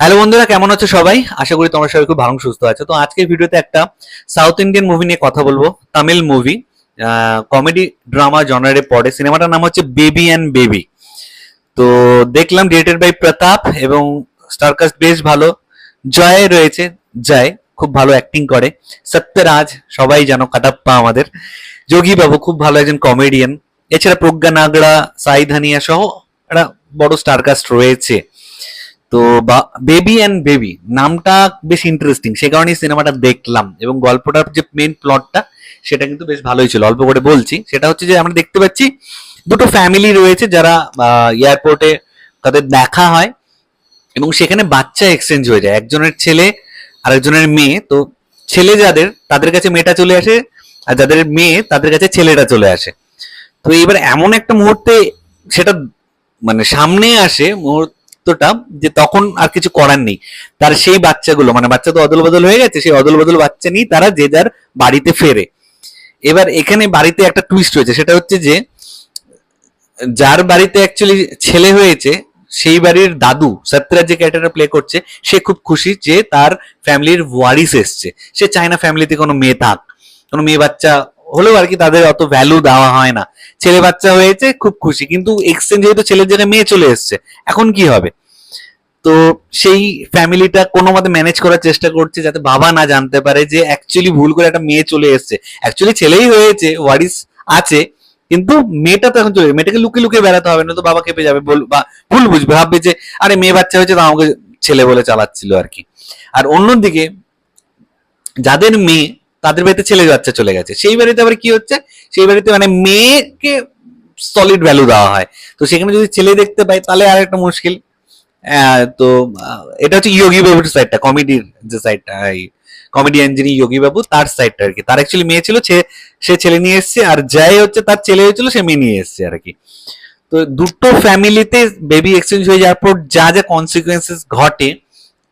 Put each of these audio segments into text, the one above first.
Hello বন্ধুরা, কেমন আছো সবাই? আশা করি তোমরা সবাই খুব ভালো, সুস্থ আছো। তো আজকের ভিডিওতে একটা সাউথ ইন্ডিয়ান মুভি নিয়ে কথা বলব তামিল মুভি কমেডি ড্রামা জনারে পড়ে সিনেমাটার নাম হচ্ছে বেবি অ্যান্ড বেবি তো দেখলাম ডিরেক্টেড বাই প্রতাপ এবং স্টারকাস্ট বেশ ভালো। জয় রয়েছে, জয় খুব ভালো অ্যাক্টিং করে। সত্যরাজ, সবাই জানো, কাটাপ্পা আমাদের। যোগী বাবু খুব ভালো একজন কমেডিয়ান এছাড়া প্রজ্ঞা নাগড়া সাই ধানিয়া সহ একটা বড় স্টারকাস্ট রয়েছে। তো বেবি অ্যান্ড বেবি নামটা বেশ ইন্টারেস্টিং সে কারণেই সিনেমাটা দেখলাম। এবং গল্পটার যে মেন প্লটটা সেটা কিন্তু বেশ ভালোই ছিল। অল্প করে বলছি। সেটা হচ্ছে যে আমরা দেখতে পাচ্ছি দুটো ফ্যামিলি রয়েছে যারা এয়ারপোর্টে তাদের দেখা হয় এবং সেখানে বাচ্চা এক্সচেঞ্জ হয়ে যায়। একজনের ছেলে আর একজনের মেয়ে। তো ছেলে যাদের, তাদের কাছে মেয়েটা চলে আসে আর যাদের মেয়ে, তাদের কাছে ছেলেটা চলে আসে। তো এবার এমন একটা মুহূর্তে সেটা মানে সামনে আসে মুহূর্তটা যে তখন আর কিছু করার নেই। তার সেই বাচ্চাগুলো মানে বাচ্চা তো অদল বদল হয়ে গেছে, সেই অদল বদল বাচ্চা নিয়ে তারা যে যার বাড়িতে ফেরে। এবার এখানে বাড়িতে একটা টুইস্ট হয়েছে সেটা হচ্ছে যে যার বাড়িতে অ্যাকচুয়ালি ছেলে হয়েছে, সেই বাড়ির দাদু, সত্যরাজ যে ক্যারেক্টারটা প্লে করছে, সে খুব খুশি যে তার ফ্যামিলির ওয়ারিস এসছে। সে চায় না ফ্যামিলিতে কোনো মেয়ে থাক, কোনো মেয়ে বাচ্চা হলেও আর কি তাদের অত ভ্যালু দেওয়া হয় না। ছেলে বাচ্চা হয়েছে, খুব খুশি। কিন্তু এক্সচেঞ্জ যেহেতু ছেলের জায়গায় মেয়ে চলে এসছে, এখন কি হবে? তো সেই ফ্যামিলিটা কোনো মতে ম্যানেজ করার চেষ্টা করছে যাতে বাবা না জানতে পারে যে অ্যাকচুয়ালি ভুল করে একটা মেয়ে চলে এসছে। অ্যাকচুয়ালি ছেলেই হয়েছে, ওয়ারিস আছে, কিন্তু মেয়েটা তো এখন চলে মেয়েটাকে লুকিয়ে লুকিয়ে বেড়াতে হবে না তো বাবা কেঁপে যাবে বা ভুল বুঝবে, ভাববে যে, আরে মেয়ে বাচ্চা হয়েছে, তো আমাকে ছেলে বলে চালাচ্ছিল আর কি। আর অন্যদিকে যাদের মেয়ে তাদের বাড়িতে ছেলে বাচ্চা চলে গেছে। সেই বাড়িতে আবার কি হচ্ছে? সেই বাড়িতে মানে মেয়েকে সলিড ভ্যালু দেওয়া হয়। তো সেখানে যদি ছেলে দেখতে পাই তাহলে আর একটা মুশকিল তো এটা হচ্ছে ইয়োগী বাবুর সাইডটা কমেডির যে সাইডটা কমেডিয়ান যিনি যোগী বাবু, তার সাইডটা আর কি। তার অ্যাকচুয়ালি মেয়ে ছিল, সে ছেলে নিয়ে এসেছে, আর যাই হচ্ছে, তার ছেলে হয়েছিল, সে মেয়ে নিয়ে এসেছে আর কি। তো দুটো ফ্যামিলিতে বেবি এক্সচেঞ্জ হয়ে যাওয়ার পর যা যা কনসিকুয়েন্সেস ঘটে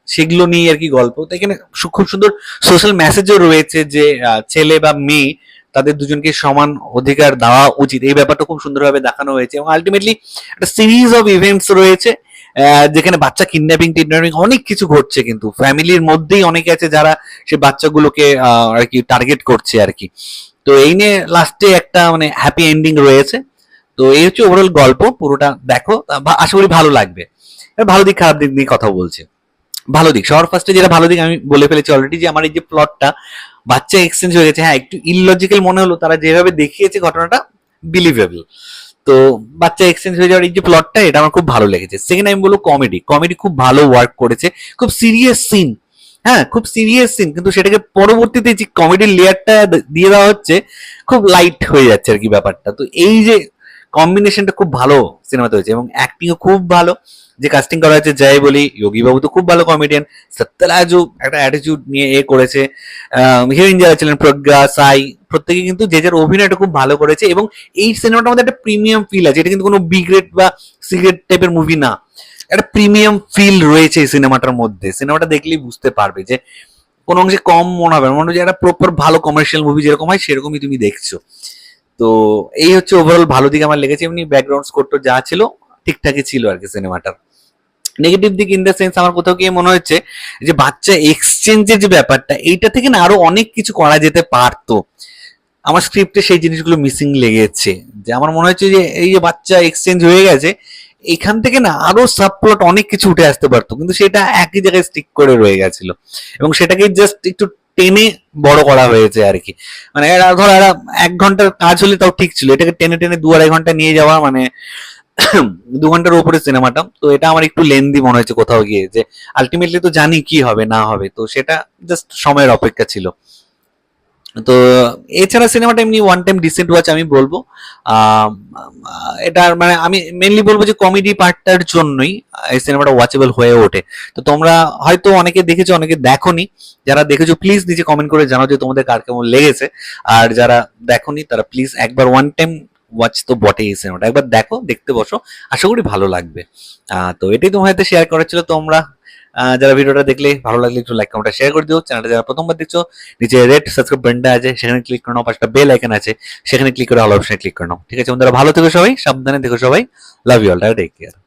সেগুলো নিয়ে আর কি গল্প। তো এখানে খুব সুন্দর সোশ্যাল মেসেজও রয়েছে যে ছেলে বা মেয়ে তাদের দুজনকে সমান অধিকার দেওয়া উচিত। এই ব্যাপারটা খুব সুন্দরভাবে দেখানো হয়েছে এবং আলটিমেটলি একটা সিরিজ অফ ইভেন্টস রয়েছে যেখানে বাচ্চা কিডন্যাপিং টিডন্যাপিং অনেক কিছু ঘটছে কিন্তু। ফ্যামিলির মধ্যেই অনেকে আছে যারা সে বাচ্চাগুলোকে আর কি টার্গেট করছে আর কি। তো এই নিয়ে লাস্টে একটা মানে হ্যাপি এন্ডিং রয়েছে। তো এই হচ্ছে ওভারঅল গল্প, পুরোটা দেখো। আশা করি ভালো লাগবে। ভালো দিক, খারাপ দিক নিয়ে কথা বলছে। ভালো দিক। সবার ফার্স্টে যেটা ভালো দিক আমি বলে ফেলেছি অলরেডি যে আমার এই যে প্লটটা বাচ্চা এক্সচেঞ্জ হয়ে গেছে। হ্যাঁ একটু ইললজিক্যাল মনে হলো, তারা যেভাবে দেখিয়েছে ঘটনাটা বিলিভেবল তো বাচ্চা এক্সচেঞ্জ হয়ে যাওয়ার এই যে প্লটটা এটা আমার খুব ভালো লেগেছে। সেকেন্ড আমি বলব কমেডি কমেডি খুব ভালো ওয়ার্ক করেছে। খুব সিরিয়াস সিন হ্যাঁ খুব সিরিয়াস সিন কিন্তু সেটাকে পরবর্তীতে যে কমেডির লেয়ারটা দিয়ে দেওয়া হচ্ছে, খুব লাইট হয়ে যাচ্ছে আর কি ব্যাপারটা। তো এই যে কম্বিনেশনটা খুব ভালো সিনেমাতে হয়েছে এবং অ্যাক্টিংও খুব ভালো। যে কাস্টিং করা হয়েছে, জয় বলি যোগী বাবু তো খুব ভালো কমেডিয়ান সত্যরাজু একটা অ্যাটিটিউড নিয়ে এ করেছে। হিরোইন যারা ছিলেন প্রজ্ঞা, সাই, প্রত্যেকে কিন্তু যে যার অভিনয়টা খুব ভালো করেছে এবং এই সিনেমাটার মধ্যে একটা প্রিমিয়াম ফিল আছে। এটা কিন্তু কোনো বি গ্রেড বা সিগ্রেট টাইপের মুভি না। একটা প্রিমিয়াম ফিল রয়েছে এই সিনেমাটার মধ্যে। সিনেমাটা দেখলেই বুঝতে পারবে যে কোনো অংশে কম মনে হবে মনে হয় যে একটা প্রপার ভালো কমার্শিয়াল মুভি যেরকম হয়, সেরকমই তুমি দেখছ। তো এই হচ্ছে ওভারঅল ভালো দিক আমার লেগেছে, এমনি ব্যাকগ্রাউন্ড স্কোর যা ছিল, ঠিকঠাকই ছিল আর কি সিনেমাটার নেগেটিভ দিক ইন দ্য সেন্স আমার কোথাও গিয়ে মনে হচ্ছে যে বাচ্চা এক্সচেঞ্জের যে ব্যাপারটা, এইটা থেকে না আরও অনেক কিছু করা যেতে পারতো। আমার স্ক্রিপ্টে সেই জিনিসগুলো মিসিং লেগেছে। যে আমার মনে হচ্ছে যে এই যে বাচ্চা এক্সচেঞ্জ হয়ে গেছে, এখান থেকে না আরও সাবপ্লট অনেক কিছু উঠে আসতে পারতো। কিন্তু সেটা একই জায়গায় স্টিক করে রয়ে গেছিল। এবং সেটাকে জাস্ট একটু টেনে বড় করা হয়েছে আর কি। মানে এরা ধর এরা এক ঘণ্টার কাজ হলে তাও ঠিক ছিল। এটাকে টেনে টেনে দু আড়াই ঘণ্টা নিয়ে যাওয়া মানে দু ঘণ্টার উপরে সিনেমাটা। তো এটা আমার একটু লেন্দি মনে হয়েছে কোথাও গিয়ে যে আলটিমেটলি তো জানি কি হবে না হবে। তো সেটা জাস্ট সময়ের অপেক্ষা ছিল। তো, এছাড়া সিনেমাটা এমনি ওয়ান টাইম ডিসেন্ট ওয়াচ আমি বলব। এটার মানে আমি মেনলি বলব যে কমেডি পার্টটার জন্যই এই সিনেমাটা ওয়াচেবল হয়ে ওঠে। তো তোমরা হয়তো অনেকে দেখেছ, অনেকে দেখোনি। যারা দেখেছ প্লিজ নিচে কমেন্ট করে জানাও যে তোমাদের কার কেমন লেগেছে। আর যারা দেখোনি, তারা প্লিজ একবার ওয়ান টাইম ওয়াচ তো বটেই এই সিনেমাটা একবার দেখো, দেখতে বসো। আশা করি ভালো লাগবে। তো এটাই তোমার সাথে শেয়ার করার ছিল। তোমরা যারা ভিডিওটা দেখলে ভালো লাগলে একটু লাইক কমেন্টটা শেয়ার করে দিও। চ্যানেলটা যারা প্রথমবার দেখছ, নিচে রেড সাবস্ক্রাইব বাটনটা আছে, সেখানে ক্লিক করে নাও বেল আইকন আছে, সেখানে ক্লিক করে অল অপশনে ক্লিক করে নাও। ঠিক আছে বন্ধুরা, ভালো থেকো সবাই, সাবধানে থেকো সবাই। Love you all take care